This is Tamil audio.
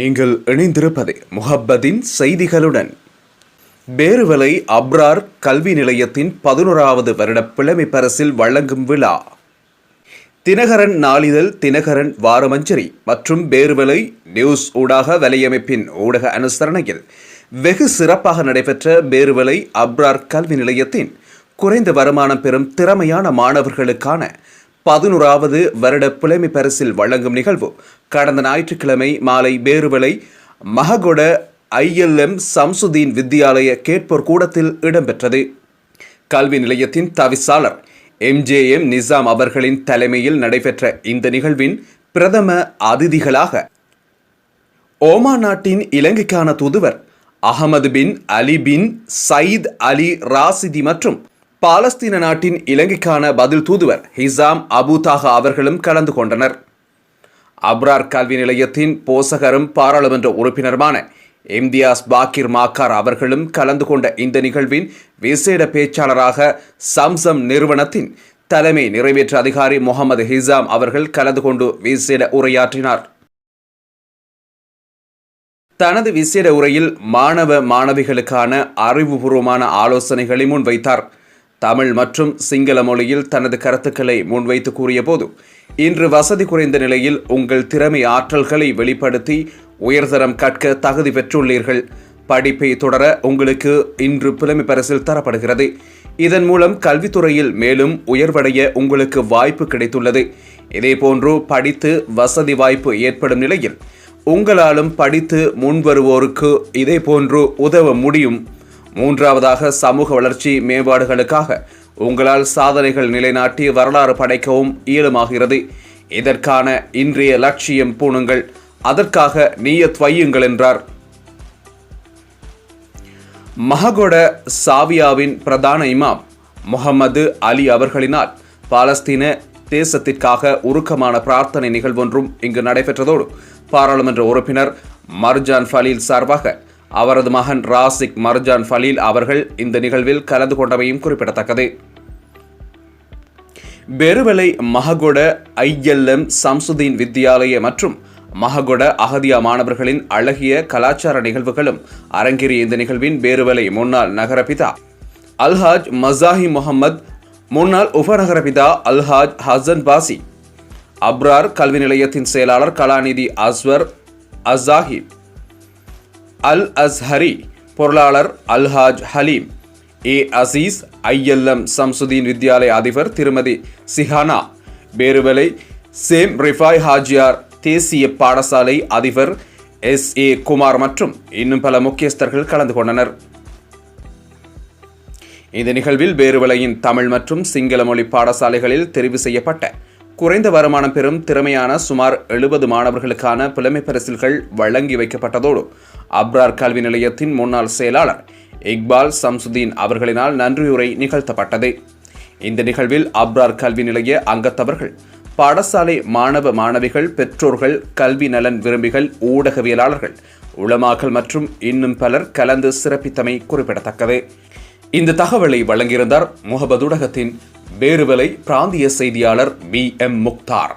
நீங்கள் இணைந்திருப்பது முஹப்பதின் செய்திகளுடன். பேருவலை அப்ரார் கல்வி நிலையத்தின் பதினோராவது வருட பிழமை பரிசில் வழங்கும் விழா. தினகரன் நாளிதழ் தினகரன் வாரமஞ்சரி மற்றும் பேருவலை நியூஸ் ஊடாக வலையமைப்பின் ஊடக அனுசரணையில் வெகு சிறப்பாக நடைபெற்ற பேருவலை அப்ரார் கல்வி நிலையத்தின் குறைந்த வருமானம் பெறும் திறமையான மாணவர்களுக்கான பதினோராவது வருட புலமை பரிசில் வழங்கும் நிகழ்வு. கடந்த ஞாயிற்றுக்கிழமை மாலை பேருவலை மககொட ஐஎல்எம் சம்சுதீன் வித்தியாலய கேட்போர் கூடத்தில் இடம்பெற்றது. கல்வி நிலையத்தின் தவிசாளர் எம்ஜேஎம் நிசாம் அவர்களின் தலைமையில் நடைபெற்ற இந்த நிகழ்வின் பிரதம அதிதிகளாக ஓமான் நாட்டின் இலங்கைக்கான தூதுவர் அகமது பின் அலி பின் சயீத் அலி ராசிதி மற்றும் பாலஸ்தீன நாட்டின் இலங்கைக்கான பதில் தூதுவர் ஹிசாம் அபுதாகா அவர்களும் கலந்து கொண்டனர். அப்ரார் கல்வி நிலையத்தின் போசகரும் பாராளுமன்ற உறுப்பினருமான இம்தியாஸ் பாக்கிர் மாக்கார் அவர்களும் கலந்து கொண்ட இந்த நிகழ்வின் விசேட பேச்சாளராக சம்சம் நிறுவனத்தின் தலைமை நிறைவேற்ற அதிகாரி முகமது ஹிசாம் அவர்கள் கலந்து கொண்டு விசேட உரையாற்றினார். தனது விசேட உரையில் மாணவ மாணவிகளுக்கான அறிவுபூர்வமான ஆலோசனைகளை முன்வைத்தார். தமிழ் மற்றும் சிங்கள மொழியில் தனது கருத்துக்களை முன்வைத்து கூறியபோது இன்று வசதி குறைந்த நிலையில் உங்கள் திறமை ஆற்றல்களை வெளிப்படுத்தி உயர்தரம் கற்க தகுதி பெற்றுள்ளீர்கள். படிப்பை தொடர உங்களுக்கு இன்று புலமை பரிசில் தரப்படுகிறது. இதன் மூலம் கல்வித்துறையில் மேலும் உயர்வடைய உங்களுக்கு வாய்ப்பு கிடைத்துள்ளது. இதேபோன்று படித்து வசதி வாய்ப்பு ஏற்படும் நிலையில் உங்களாலும் படித்து முன்வருவோருக்கு இதேபோன்று உதவ முடியும். மூன்றாவதாக சமூக வளர்ச்சி மேம்பாடுகளுக்காக உங்களால் சாதனைகள் நிலைநாட்டி வரலாறு படைக்கவும் இயலுமாகிறது. இதற்கான இன்றைய லட்சியம் பூணுங்கள். அதற்காக நீயத் வையுங்கள் என்றார். மஹகொட சாவியாவின் பிரதான இமாம் முகமது அலி அவர்களினால் பாலஸ்தீன தேசத்திற்காக உருக்கமான பிரார்த்தனை நிகழ்வொன்றும் இங்கு நடைபெற்றதோடு பாராளுமன்ற உறுப்பினர் மர்ஜான் ஃபலீல் சார்பாக அவரது மகன் ராசிக் மர்ஜான் ஃபலீல் அவர்கள் இந்த நிகழ்வில் கலந்து கொண்டமையும் குறிப்பிடத்தக்கது. பெருவலை மஹகொட ஐஎல்எம் சம்சுதீன் வித்யாலய மற்றும் மஹகொட அகதியா மாணவர்களின் அழகிய கலாச்சார நிகழ்வுகளும் அரங்கேறிய இந்த நிகழ்வின் பேருவலை முன்னாள் நகரபிதா அல்ஹாஜ் மசாஹி முகமது முன்னாள் உபநகரபிதா அல்ஹாஜ் ஹசன் பாசி அப்ரார் கல்வி நிலையத்தின் செயலாளர் கலாநிதி அஸ்வர் அசாஹிப் அல் அஸ்ஹரி பொருளாளர் அல்ஹாஜ் ஹலீம். ஏ. அசீஸ் ஐஎல்எம் சம்சுதீன் வித்யாலய அதிபர் திருமதி சிஹானா. பேருவலை சேம் ரிஃபாய் ஹாஜியார் தேசிய பாடசாலை அதிபர் எஸ். ஏ. குமார் மற்றும் இன்னும் பல முக்கியஸ்தர்கள் கலந்து கொண்டனர். இந்த நிகழ்வில் பேருவலையின் தமிழ் மற்றும் சிங்கள மொழி பாடசாலைகளில் தெரிவு செய்யப்பட்ட குறைந்த வருமானம் பெறும் திறமையான சுமார் எழுபது மாணவர்களுக்கான புலமை பரிசில்கள் வழங்கி வைக்கப்பட்டதோடு அப்ரார் கல்வி நிலையத்தின் முன்னாள் செயலாளர் இக்பால் சம்சுதீன் அவர்களினால் நன்றியுரை நிகழ்த்தப்பட்டது. இந்த நிகழ்வில் அப்ரார் கல்வி நிலைய அங்கத்தவர்கள் பாடசாலை மாணவ மாணவிகள் பெற்றோர்கள் கல்வி நலன் விரும்பிகள் ஊடகவியலாளர்கள் உளமாக்கல் மற்றும் இன்னும் பலர் கலந்து சிறப்பித்தமை குறிப்பிடத்தக்கது. இந்த தகவலை வழங்கியிருந்தார் முகபதுடகத்தின் வேறுவலை பிராந்திய செய்தியாளர் பி எம் முக்தார்.